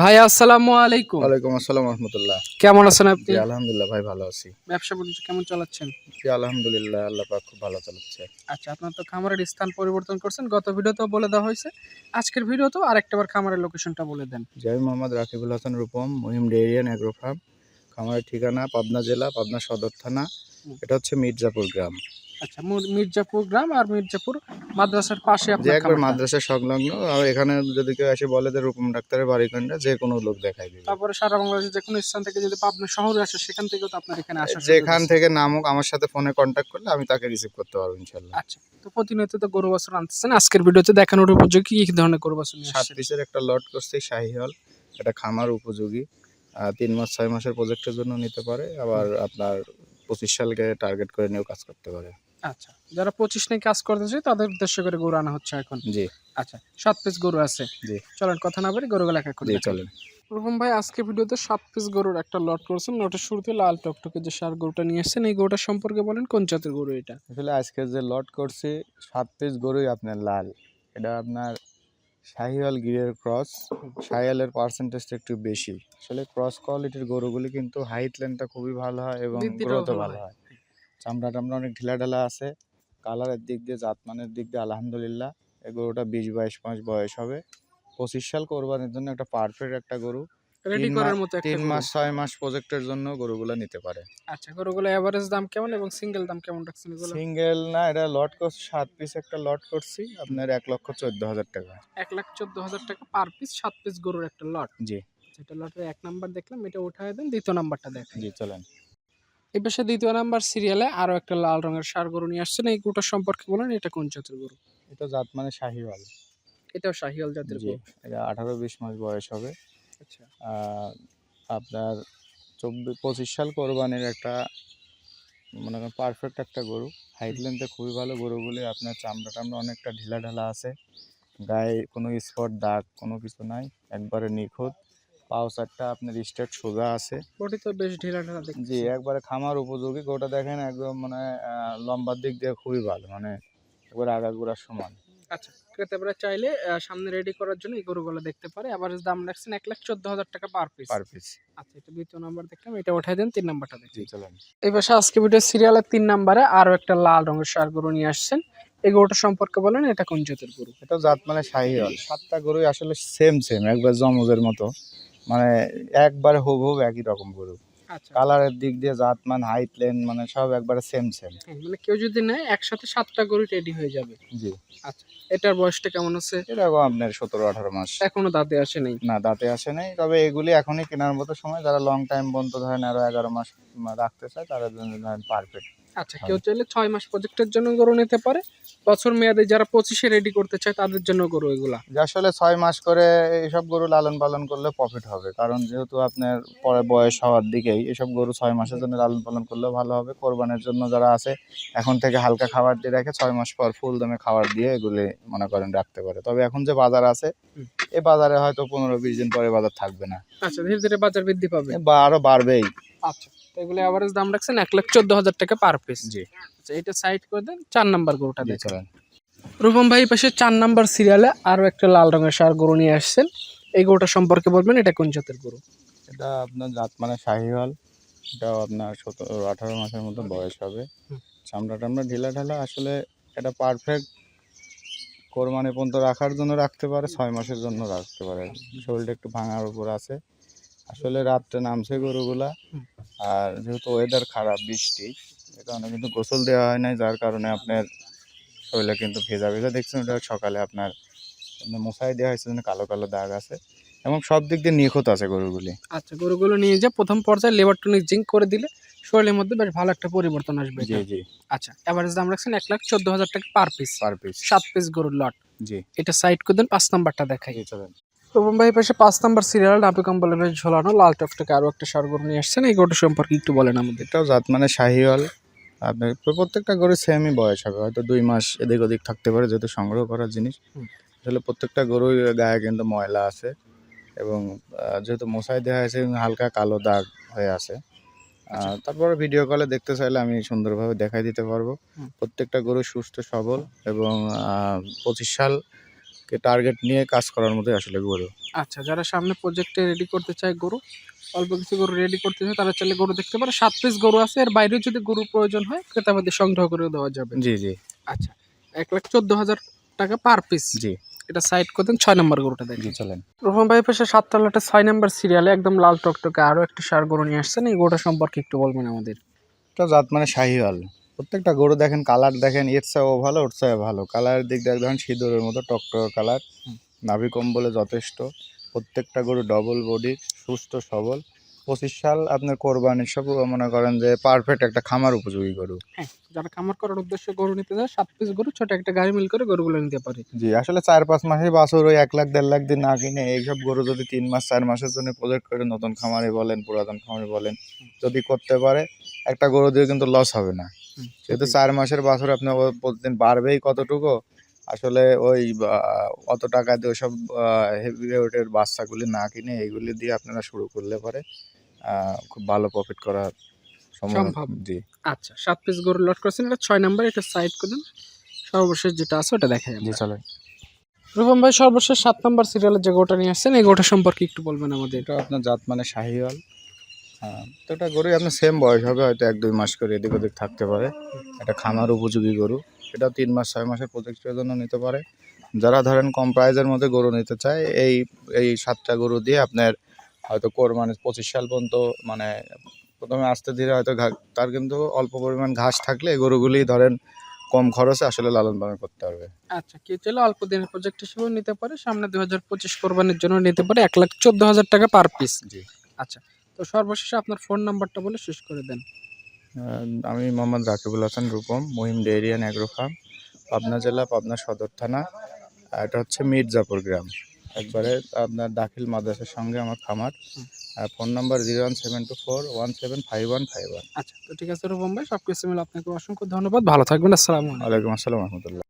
ভাই আসসালামু আলাইকুম। ওয়ালাইকুম আসসালাম রহমতুল্লাহ। কেমন আছেন আপনি? আলহামদুলিল্লাহ ভাই ভালো আছি। ব্যবসা বাণিজ্য কেমন চালাচ্ছেন? জি আলহামদুলিল্লাহ আল্লাহ পাক খুব ভালো চালাচ্ছে। আচ্ছা আপনার তো খামারের স্থান পরিবর্তন করছেন। গত ভিডিওতেও বলে দেওয়া হয়েছে। আজকের ভিডিওতেও আরেকটাবার খামারের লোকেশনটা বলে দেন। Joy Mohammad Rakibul Hasan Rupam Mahim dairy and agro farm খামারের ঠিকানা পাবনা জেলা পাবনা সদর থানা। এটা হচ্ছে মির্জাপুর গ্রাম। আচ্ছা মির্জাপুর গ্রাম আর মির্জাপুর মাদ্রাসার পাশে যে একবার মাদ্রাসা সংলগ্ন আর এখানে যদি কেউ এসে বলে যে রূপম ডাক্তারের বাড়ি কোনটা যে কোনো লোক দেখাই দিবে। তারপরে সারা বাংলাদেশের যে কোনো স্থান থেকে যদি পাবনা শহরে আসে সেখান থেকেও তো আপনার এখানে আসা যেখান থেকে নামুক আমার সাথে ফোনে কন্ট্যাক্ট করলে আমি তাকে রিসিভ করতে পারব ইনশাল্লাহ আচ্ছা তো প্রতিনিয়ত তো গরু বাছুর আনতেছেন। আজকের ভিডিওতে দেখানোর উপযোগী কি কি ধরনের গরু বাছুর নিয়ে সাত? পিসের একটা লট করছি শাহিহল এটা খামার উপযোগী। তিন মাস ছয় মাসের প্রজেক্টের জন্য নিতে পারে। আবার আপনার পঁচিশ সালকে টার্গেট করে নিয়েও কাজ করতে পারে। আচ্ছা যারা পঁচিশ নিয়ে কাজ তাদের উদ্দেশ্য করে গরু আনা হচ্ছে এখন। জি। আচ্ছা সাত পিস গরু আছে। জি। চলেন কথা না বলি গরুগুলো এক এক করে চলেন। ভাই আজকে ভিডিওতে সাত পিস গরুর একটা লট করছেন। লটের শুরুতে লাল টকটকে যে সার গরুটা নিয়ে এসেছেন এই গরুটা সম্পর্কে বলেন কোন জাতের গরু এটা? আসলে আজকে যে লট করছি সাত পিস গরুই আপনার লাল। এটা আপনার শাহিওয়াল গিরের ক্রস শাহিওয়ালের পার্সেন্টেজটা একটু বেশি। আসলে ক্রস কোয়ালিটির গরুগুলি কিন্তু হাইট লেন্থটা খুবই ভালো হয় এবং গ্রোথও ভালো হয়। চামড়া টামড়া অনেক ঢিলা ঢালা আছে। কালারের দিক দিয়ে জাতমানের দিক দিয়ে আলহামদুলিল্লাহ। এই গরুটা বিশ বাইশ মাস বয়স হবে। পঁচিশ সাল কোরবানির জন্য একটা পারফেক্ট একটা গরু। তিন মাস- ছয় মাস প্রজেক্টের জন্য গরুগুলো নিতে পারে। আচ্ছা গরুগুলো এভারেজ দাম কেমন এবং সিঙ্গেল দাম কেমন রাখছেন সিঙ্গেল না এটা লট করছি সাত পিস একটা লট করছি। আপনার এক লক্ষ চোদ্দ হাজার টাকা। এক লাখ চোদ্দ হাজার টাকা পার পিস সাত পিস গরুর একটা লট জি। যেটা লটের এক নাম্বার দেখলাম এটা উঠায় দেন দ্বিতীয় নাম্বারটা দেখেন জি চলেন। এই পাশে দ্বিতীয় নাম্বার সিরিয়ালে আরও একটা লাল রঙের সার গরু নিয়ে আসছেন। এই গরুটার সম্পর্কে বলেন এটা কোন জাতের গরু? এটা জাত মানে শাহিওয়াল। এটাও শাহিয়াল জাতের গরু? এটা আঠারো বিশ মাস বয়স হবে। আচ্ছা। আপনার চব্বিশ পঁচিশ সাল কোরবানির একটা মনে করেন পারফেক্ট একটা গরু। হাইট লেন্থে খুবই ভালো গরুগুলি আপনার চামড়া টামড়া অনেকটা ঢিলা ঢালা আছে। গায়ে কোনো স্পট দাগ কোনো কিছু নাই। একবারে নিখুঁত। পাও চারটা আপনার স্টেট সোজা আছে। তো বেশ ঢিলা জি একবারে খামার উপযোগী। গরুটা দেখেন একদম মানে লম্বার দিক দিয়ে খুবই ভালো মানে একবার আগাগোড়ার সমান। আচ্ছা ক্রেতারা চাইলে সামনে রেডি করার জন্য এই গরুগুলো দেখতে পারে। এভারেজ দাম রাখছেন এক লাখ চোদ্দ হাজার টাকা পার পিস পার পিস আচ্ছা এটা দ্বিতীয় নাম্বার দেখলাম এটা উঠাই দেন তিন নাম্বারটা দেখি। চলেন। এই পাশে আজকে ভিডিও সিরিয়ালের তিন নাম্বারে আরও একটা লাল রঙের সার গরু নিয়ে আসছেন। এই গরুটা সম্পর্কে বলেন এটা কোন জাতের গরু? এটাও জাত মানে শাহিওয়াল সাতটা গরুই আসলে সেম সেম একবার জমজের মতো। মানে একবারে হুবহুব একই রকম গরু। আচ্ছা। কালারের দিক দিয়ে জাত মান হাইট লেন মানে সব একবারে সেম সেম মানে কেউ যদি নেয় একসাথে সাতটা গরু রেডি হয়ে যাবে। জি। আচ্ছা এটার বয়সটা কেমন আছে এরকম আপনার সতেরো আঠারো মাস। এখনও দাঁতে আসে নাই? না দাঁতে আসে নাই তবে এগুলি এখনই কেনার মতো সময়। যারা লং টাইম পর্যন্ত ধরেন আরও এগারো মাস রাখতে চায় তারা জন্য ধরেন পারফেক্ট আচ্ছা কেউ চাইলে ছয় মাস প্রজেক্টের জন্য গরু নিতে পারে বছর মেয়াদে যারা পঁচিশে রেডি করতে চায় তাদের জন্য গরু এগুলা। যে আসলে ছয় মাস করে এইসব গরু লালন পালন করলে প্রফিট হবে কারণ যেহেতু আপনার পরে বয়স হওয়ার দিকেই এসব গরু ছয় মাসের জন্য লালন পালন করলে ভালো হবে। কোরবানের জন্য যারা আছে এখন থেকে হালকা খাবার দিয়ে রাখে ছয় মাস পর ফুল দামে খাবার দিয়ে এগুলি মনে করেন রাখতে পারে। তবে এখন যে বাজার আছে। এই বাজারে হয়তো পনেরো বিশ দিন পরে বাজার থাকবে না। আচ্ছা ধীরে ধীরে বাজার বৃদ্ধি পাবে। বা আরও বাড়বেই। আচ্ছা তো এগুলো এভারেজ দাম রাখছেন এক লাখ চোদ্দ হাজার টাকা পার পিস জি। আচ্ছা এটা সাইড করে দেন চার নাম্বার গরুটা দেখেন। চলেন। রূপম ভাই পাশে চার নাম্বার সিরিয়ালে আরও একটা লাল রঙের সার গরু নিয়ে আসছেন। এই গরুটা সম্পর্কে বলবেন এটা কোন জাতের গরু? এটা আপনার জাত মানে শাহিওয়াল এটাও আপনার সতেরো আঠারো মাসের মতো বয়স হবে। চামড়া টামড়া ঢিলা ঢালা আসলে এটা পারফেক্ট কোরবানি পর্যন্ত রাখার জন্য রাখতে পারে ছয় মাসের জন্য রাখতে পারে। শরীরটা একটু ভাঙার উপর আছে। আসলে রাত্রে নামছে গরুগুলা। আর যেহেতু ওয়েদার খারাপ বৃষ্টি এ কারণে কিন্তু গোসল দেওয়া হয় নাই যার কারণে আপনার শরীরে কিন্তু ভেজা ভেজা দেখছেন ওটা সকালে আপনার মশাই দেওয়া হয়েছে কালো কালো দাগ আছে। এবং সব দিক দিয়ে নিখুঁত আছে গরুগুলি। আচ্ছা গরুগুলো নিয়ে যে প্রথম পর্যায়ে লেবার টনিক জিঙ্ক করে দিলে শরীরের মধ্যে বেশ ভালো একটা পরিবর্তন আসবে জি জি। আচ্ছা এভারেজ দাম রাখছেন এক লাখ চোদ্দ হাজার টাকা পার পিস পার পিস সাত পিস গরুর লট জি। এটা সাইড করে দেন পাঁচ নাম্বারটা দেখাই। চলেন। রূপম ভাই পাশে পাঁচ নাম্বার সিরিয়াল নাপি কম্বলের বেশ ঝোলানো লাল টকটকে আরও একটা সার গরু নিয়ে আসছেন। এই গরুটা সম্পর্কে একটু বলেন আমাদের। এটাও জাত মানে শাহিওয়াল। আপনার প্রত্যেকটা গরু সেমই বয়স হবে। হয়তো দুই মাস এদিক ওদিক থাকতে পারে যেহেতু সংগ্রহ করার জিনিস। আসলে প্রত্যেকটা গরুর গায়ে কিন্তু ময়লা আছে এবং যেহেতু মশাই দেওয়া হয়েছে হালকা কালো দাগ হয়ে আছে। তারপরে ভিডিও কলে দেখতে চাইলে আমি সুন্দরভাবে দেখাই দিতে পারব। প্রত্যেকটা গরু সুস্থ সবল এবং পঁচিশ সাল টার্গেট নিয়ে কাজ করার মতোই আসলে গরু। আচ্ছা যারা সামনে প্রজেক্টে রেডি করতে চায় গরু অল্প কিছু গরু রেডি করতে চায় তারা চাইলে গরু দেখতে পারে। সাত পিস গরু আছে এর বাইরেও যদি গরু প্রয়োজন হয় ক্রেতাবাদের সংগ্রহ করে দেওয়া যাবে। জি জি। আচ্ছা এক লাখ চোদ্দ হাজার টাকা পার পিস জি। এটা সাইড করে দেন ছয় নম্বর গরুটা দেখেন। জি চলেন। রোহন ভাই পাশে সাতটা লটে ছয় নম্বর সিরিয়ালে একদম লাল টকটকে আরও একটি সার গরু নিয়ে আসছেন। এই গরুটা সম্পর্কে একটু বলবেন আমাদের। এটা জাত মানে শাহিওয়াল। প্রত্যেকটা গরু দেখেন কালার দেখেন এর চেয়েও ভালো ওর চেয়ে ভালো। কালারের দিক দিয়ে দেখেন সিঁদুরের মতো টকটকে কালার। নাভি কম্বলে যথেষ্ট। প্রত্যেকটা গরু ডবল বডি সুস্থ সবল। পঁচিশ সাল আপনার কোরবানির সব মনে করেন যে পারফেক্ট একটা খামার উপযোগী গরু। হ্যাঁ যারা খামার করার উদ্দেশ্যে গরু নিতে যায় সাত পিস গরু ছোট একটা গাড়ি মিল করে গরুগুলো নিতে পারে। জি আসলে চার পাঁচ মাসে বাছর ওই এক লাখ দেড় লাখ দিন না কিনে এইসব গরু যদি তিন মাস চার মাসের জন্য প্রজেক্ট করে নতুন খামারে বলেন পুরাতন খামারে বলেন যদি করতে পারে একটা গরু দিয়ে কিন্তু লস হবে না। যেহেতু চার মাসের বাছর আপনি প্রতিদিন বাড়বেই কতটুকু আসলে ওই অত টাকা দিয়ে ওইসব হেভি ওয়েটের বাচ্চাগুলি না কিনে এইগুলি দিয়ে আপনারা শুরু করলে পরে খুব ভালো প্রফিট করার সম্ভাবনা সম্ভব। জি। আচ্ছা সাত পিস গরু লট করেছেন এটা ছয় নাম্বার এটা সাইড করে দেন। সর্বশেষ যেটা আছে ওটা জি আমরা রূপম ভাই সর্বশেষ সাত নাম্বার সিরিয়ালের যে গোটা নিয়ে আসছেন এই গোটা সম্পর্কে একটু বলবেন আমাদের। এটা আপনার জাত মানে শাহিওয়াল। তো এটা গরু আপনার সেম বয়স হবে হয়তো এক দুই মাস করে এদিক ওদিক থাকতে পারে। এটা খামার উপযোগী গরু এটা তিন মাস ছয় মাসের প্রজেক্টের জন্য নিতে পারে। যারা ধরেন কম প্রাইজের মধ্যে গরু নিতে চায় এই এই সাতটা গরু দিয়ে আপনার হয়তো কোর মানে পঁচিশ সাল পর্যন্ত মানে প্রথমে আস্তে ধীরে হয়তো তার কিন্তু অল্প পরিমাণ ঘাস থাকলে এই গরুগুলি ধরেন কম খরচে আসলে লালন পালন করতে পারবে। আচ্ছা কেউ চাইলে অল্প দিনের প্রজেক্ট হিসেবেও নিতে পারে সামনে দু হাজার পঁচিশ কোরবানির জন্য নিতে পারে এক লাখ চোদ্দ হাজার টাকা পার পিস জি। আচ্ছা তো সর্বশেষে আপনার ফোন নাম্বারটা বলে শেষ করে দেন। আমি Mohammad Rakibul Hasan Rupam Mahim dairy and agro farm Pabna জেলা পাবনা সদর থানা আর এটা হচ্ছে মির্জাপুর গ্রাম। একবারে আপনার দাখিল মাদ্রাসার সঙ্গে আমার খামার। আর phone number zero one seven two four one seven five one five one আচ্ছা তো ঠিক আছে রূপম ভাই সব কিছু মিলে আপনাকে অসংখ্য ধন্যবাদ। ভালো থাকবেন আসসালামু আলাইকুম। আসসালাম রহমতুল্লাহ।